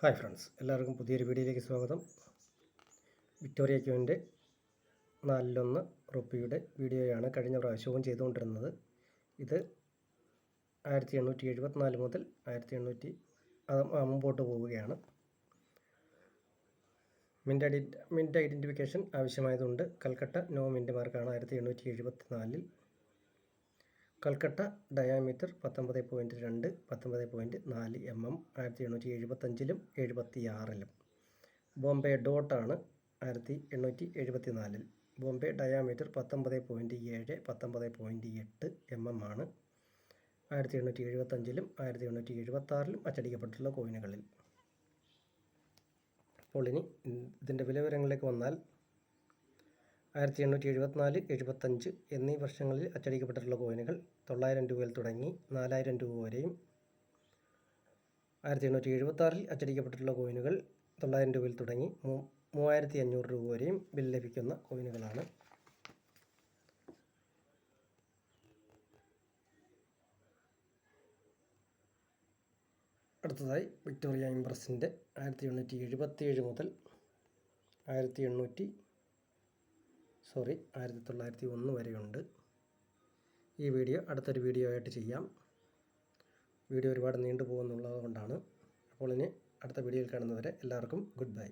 Hi friends എല്ലാവർക്കും പുതിയൊരു വീഡിയോയിലേക്ക് സ്വാഗതം. വിക്ടോറിയ ക്യൂവിന്റെ നാലിലൊന്ന് റുപ്പിയുടെ വീഡിയോയാണ് കഴിഞ്ഞ പ്രാവശ്യവും ചെയ്തുകൊണ്ടിരുന്നത്. ഇത് ആയിരത്തി എണ്ണൂറ്റി എഴുപത്തിനാല് മുതൽ ആയിരത്തി എണ്ണൂറ്റി മുമ്പോട്ട് പോവുകയാണ്. മിന്റ് ഐഡി മിന്റ് ഐഡന്റിഫിക്കേഷൻ ആവശ്യമായതുകൊണ്ട് കൽക്കട്ട നോ മിന്റ് മാർക്കാണ് ആയിരത്തി എണ്ണൂറ്റി എഴുപത്തി നാലിൽ കൽക്കട്ട ഡയാമീറ്റർ പത്തൊമ്പത് പോയിന്റ് രണ്ട് പത്തൊമ്പത് പോയിന്റ് നാല് എം എം ആയിരത്തി എണ്ണൂറ്റി എഴുപത്തഞ്ചിലും എഴുപത്തി ആറിലും ബോംബെ ഡോട്ടാണ് ആയിരത്തി എണ്ണൂറ്റി എഴുപത്തി നാലിൽ ബോംബെ ഡയാമീറ്റർ പത്തൊമ്പത് പോയിന്റ് ഏഴ് പത്തൊമ്പത് പോയിന്റ് എട്ട് എം എം ആണ് ആയിരത്തി എണ്ണൂറ്റി എഴുപത്തഞ്ചിലും ആയിരത്തി എണ്ണൂറ്റി എഴുപത്താറിലും അച്ചടിക്കപ്പെട്ടിട്ടുള്ള കോയിനുകളിൽ അപ്പോൾ ഇനി ഇതിന്റെ വിലവിവരങ്ങളിലേക്ക് വന്നാൽ ആയിരത്തി എണ്ണൂറ്റി എഴുപത്തിനാല് എഴുപത്തഞ്ച് എന്നീ വർഷങ്ങളിൽ അച്ചടിക്കപ്പെട്ടിട്ടുള്ള കോയിനുകൾ തൊള്ളായിരം രൂപയിൽ തുടങ്ങി നാലായിരം രൂപ വരെയും ആയിരത്തി എണ്ണൂറ്റി എഴുപത്താറിൽ അച്ചടിക്കപ്പെട്ടിട്ടുള്ള കോയിനുകൾ തൊള്ളായിരം രൂപയിൽ തുടങ്ങി മൂവായിരത്തി അഞ്ഞൂറ് രൂപ വരെയും ബിൽ ലഭിക്കുന്ന കോയിനുകളാണ്. അടുത്തതായി വിക്ടോറിയ ഇംപ്രസിന്റെ ആയിരത്തി എണ്ണൂറ്റി എഴുപത്തി ഏഴ് മുതൽ ആയിരത്തി എണ്ണൂറ്റി സോറി ആയിരത്തി തൊള്ളായിരത്തി ഒന്ന് വരെയുണ്ട്. ഈ വീഡിയോ അടുത്തൊരു വീഡിയോ ആയിട്ട് ചെയ്യാം. വീഡിയോ ഒരുപാട് നീണ്ടു കൊണ്ടാണ്. അപ്പോൾ ഇനി അടുത്ത വീഡിയോയിൽ കാണുന്നവരെ എല്ലാവർക്കും ഗുഡ് ബൈ.